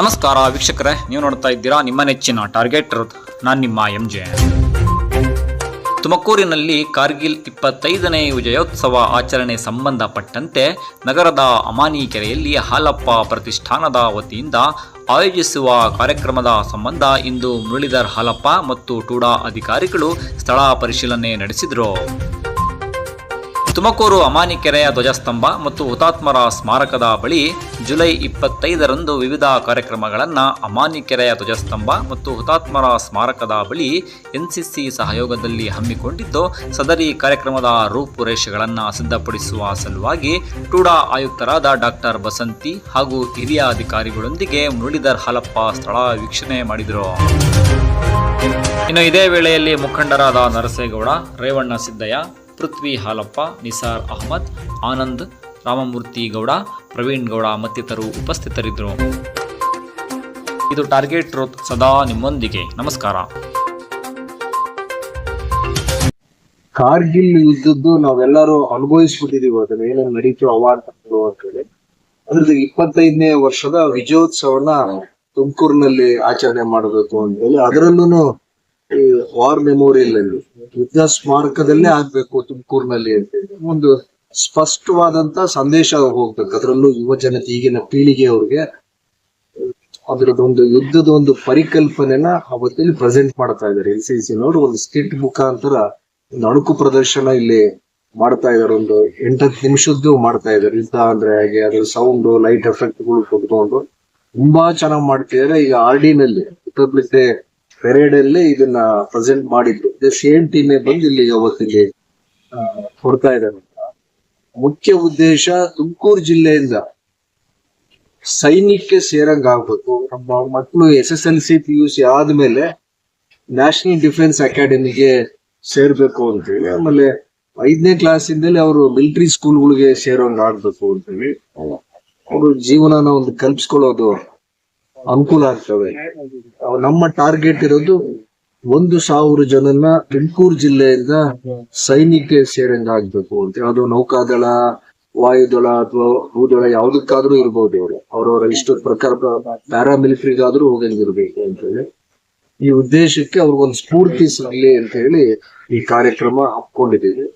ನಮಸ್ಕಾರ ವೀಕ್ಷಕರೇ, ನೀವು ನೋಡ್ತಾ ಇದ್ದೀರಾ ನಿಮ್ಮ ನೆಚ್ಚಿನ ಟಾರ್ಗೆಟ್ ನಾನು ನಿಮ್ಮ ಎಂ ಜೆ. ತುಮಕೂರಿನಲ್ಲಿ ಕಾರ್ಗಿಲ್ ಇಪ್ಪತ್ತೈದನೇ ವಿಜಯೋತ್ಸವ ಆಚರಣೆ ಸಂಬಂಧಪಟ್ಟಂತೆ ನಗರದ ಅಮಾನಿ ಕೆರೆಯಲ್ಲಿ ಹಾಲಪ್ಪ ಪ್ರತಿಷ್ಠಾನದ ವತಿಯಿಂದ ಆಯೋಜಿಸುವ ಕಾರ್ಯಕ್ರಮದ ಸಂಬಂಧ ಇಂದು ಮುರಳೀಧರ್ ಹಾಲಪ್ಪ ಮತ್ತು ಟೂಡಾ ಅಧಿಕಾರಿಗಳು ಸ್ಥಳ ಪರಿಶೀಲನೆ ನಡೆಸಿದರು. ತುಮಕೂರು ಅಮಾನಿ ಕೆರೆಯ ಧ್ವಜಸ್ತಂಭ ಮತ್ತು ಹುತಾತ್ಮರ ಸ್ಮಾರಕದ ಬಳಿ ಜುಲೈ ಇಪ್ಪತ್ತೈದರಂದು ವಿವಿಧ ಕಾರ್ಯಕ್ರಮಗಳನ್ನು ಅಮಾನಿ ಕೆರೆಯ ಧ್ವಜಸ್ತಂಭ ಮತ್ತು ಹುತಾತ್ಮರ ಸ್ಮಾರಕದ ಬಳಿ ಎನ್ಸಿಸಿ ಸಹಯೋಗದಲ್ಲಿ ಹಮ್ಮಿಕೊಂಡಿದ್ದು, ಸದರಿ ಕಾರ್ಯಕ್ರಮದ ರೂಪುರೇಷೆಗಳನ್ನು ಸಿದ್ಧಪಡಿಸುವ ಸಲುವಾಗಿ ಟೂಡಾ ಆಯುಕ್ತರಾದ ಡಾಕ್ಟರ್ ಬಸಂತಿ ಹಾಗೂ ಹಿರಿಯ ಅಧಿಕಾರಿಗಳೊಂದಿಗೆ ಮುರಳೀಧರ್ ಹಾಲಪ್ಪ ಸ್ಥಳ ವೀಕ್ಷಣೆ ಮಾಡಿದರು. ಇನ್ನು ಇದೇ ವೇಳೆಯಲ್ಲಿ ಮುಖಂಡರಾದ ನರಸೇಗೌಡ, ರೇವಣ್ಣ ಸಿದ್ದಯ್ಯ ಪೃಥ್ವಿ ಹಾಲಪ್ಪ, ನಿಸಾರ್ ಅಹಮದ್, ಆನಂದ್, ರಾಮಮೂರ್ತಿ ಗೌಡ, ಪ್ರವೀಣ್ ಗೌಡ ಮತ್ತಿತರರು ಉಪಸ್ಥಿತರಿದ್ದರು. ಇದು ಟಾರ್ಗೆಟ್ ರೋತ್ ಸದಾ ನಿಮ್ಮೊಂದಿಗೆ. ನಮಸ್ಕಾರ. ಕಾರ್ಗಿಲ್ ಯುದ್ಧದ್ದು ನಾವೆಲ್ಲರೂ ಅನುಭವಿಸ್ಬಿಟ್ಟಿದೀವಿ ಅದನ್ನ. ಏನೇನು ನಡೀತು, ಅವಾರ್ಡ್ ಅಂತ ಹೇಳಿ ಅದ್ರದ್ದು ಇಪ್ಪತ್ತೈದನೇ ವರ್ಷದ ವಿಜಯೋತ್ಸವನ ತುಮಕೂರಿನಲ್ಲಿ ಆಚರಣೆ ಮಾಡಬೇಕು ಅಂತ ಹೇಳಿ ಅದರಲ್ಲೂ ಈ ವಾರ್ ಮೆಮೋರಿಯಲ್ ಅಲ್ಲಿ ಯುದ್ಧ ಸ್ಮಾರಕದಲ್ಲೇ ಆಗ್ಬೇಕು ತುಮಕೂರಿನಲ್ಲಿ ಒಂದು ಸ್ಪಷ್ಟವಾದಂತ ಸಂದೇಶ ಹೋಗ್ಬೇಕು. ಅದರಲ್ಲೂ ಯುವ ಜನತೆ, ಈಗಿನ ಪೀಳಿಗೆ ಅವ್ರಿಗೆ ಒಂದು ಯುದ್ಧದ ಒಂದು ಪರಿಕಲ್ಪನೆನ ಅವತ್ತಲ್ಲಿ ಪ್ರೆಸೆಂಟ್ ಮಾಡ್ತಾ ಇದ್ದಾರೆ. ಎಲ್ ಸಿ ಸಿನವರು ಒಂದು ಸ್ಕಿಟ್ ಮುಖಾಂತರ ಒಂದು ಅಣುಕು ಪ್ರದರ್ಶನ ಇಲ್ಲಿ ಮಾಡ್ತಾ ಇದಾರೆ ಒಂದು ಎಂಟತ್ತು ನಿಮಿಷದ್ದು ಮಾಡ್ತಾ ಇದಾರೆ ಯುದ್ಧ ಅಂದ್ರೆ ಹಾಗೆ, ಅದ್ರ ಸೌಂಡ್ ಲೈಟ್ ಎಫೆಕ್ಟ್ಗಳು ಕೊಟ್ಕೊಂಡು ತುಂಬಾ ಚೆನ್ನಾಗಿ ಮಾಡ್ತಿದ್ದಾರೆ. ಈಗ ಆರ್ ಡಿ ನಲ್ಲಿ ಪೆರೇಡ್ ಅಲ್ಲಿ ಇದನ್ನ ಪ್ರೆಸೆಂಟ್ ಮಾಡಿದ್ರು. ಸೇಮ್ ಟೀಮೇ ಬಂದು ಇಲ್ಲಿ ಅವತ್ತಿಗೆ ಆ, ಕೊಡ್ತಾ ಇದ್ದಾರೆ ಮುಖ್ಯ ಉದ್ದೇಶ ತುಮಕೂರು ಜಿಲ್ಲೆಯಿಂದ ಸೈನ್ಯಕ್ಕೆ ಸೇರಂಗ್ ಆಗ್ಬೇಕು ನಮ್ಮ ಮಕ್ಕಳು S S L C P U C ಆದ್ಮೇಲೆ ನ್ಯಾಷನಲ್ ಡಿಫೆನ್ಸ್ ಅಕಾಡೆಮಿಗೆ ಸೇರ್ಬೇಕು ಅಂತೇಳಿ. ಆಮೇಲೆ ಐದನೇ ಕ್ಲಾಸಿಂದಲೇ ಅವರು ಮಿಲಿಟರಿ ಸ್ಕೂಲ್ಗಳಿಗೆ ಸೇರೋಂಗ್ ಆಗ್ಬೇಕು ಅಂತೇಳಿ. ಅವರು ಜೀವನನ ಒಂದು ಕಲ್ಪಿಸ್ಕೊಳ್ಳೋದು ಅನುಕೂಲ ಆಗ್ತವೆ. ನಮ್ಮ ಟಾರ್ಗೆಟ್ ಇರೋದು ಒಂದು ಸಾವಿರ ಜನನ ತುಮಕೂರು ಜಿಲ್ಲೆಯಿಂದ ಸೈನಿಕ ಸೇರಿಂದ ಆಗ್ಬೇಕು ಅಂತ. ಅದು ನೌಕಾದಳ, ವಾಯುದಳ ಅಥವಾ ಭೂದಳ ಯಾವ್ದಕ್ಕಾದ್ರೂ ಇರ್ಬೋದು ಅವರು ಅವ್ರವ್ರ ಇಷ್ಟದ ಪ್ರಕಾರ ಪ್ಯಾರಾಮಿಲಿಟರಿಗಾದ್ರೂ ಹೋಗಂಗಿರ್ಬೇಕು ಅಂತ ಹೇಳಿ. ಈ ಉದ್ದೇಶಕ್ಕೆ ಅವ್ರಿಗೊಂದು ಸ್ಫೂರ್ತಿ ಸಿಗ್ಲಿ ಅಂತ ಹೇಳಿ ಈ ಕಾರ್ಯಕ್ರಮ ಹಮ್ಮಿಕೊಂಡಿದ್ದೀವಿ.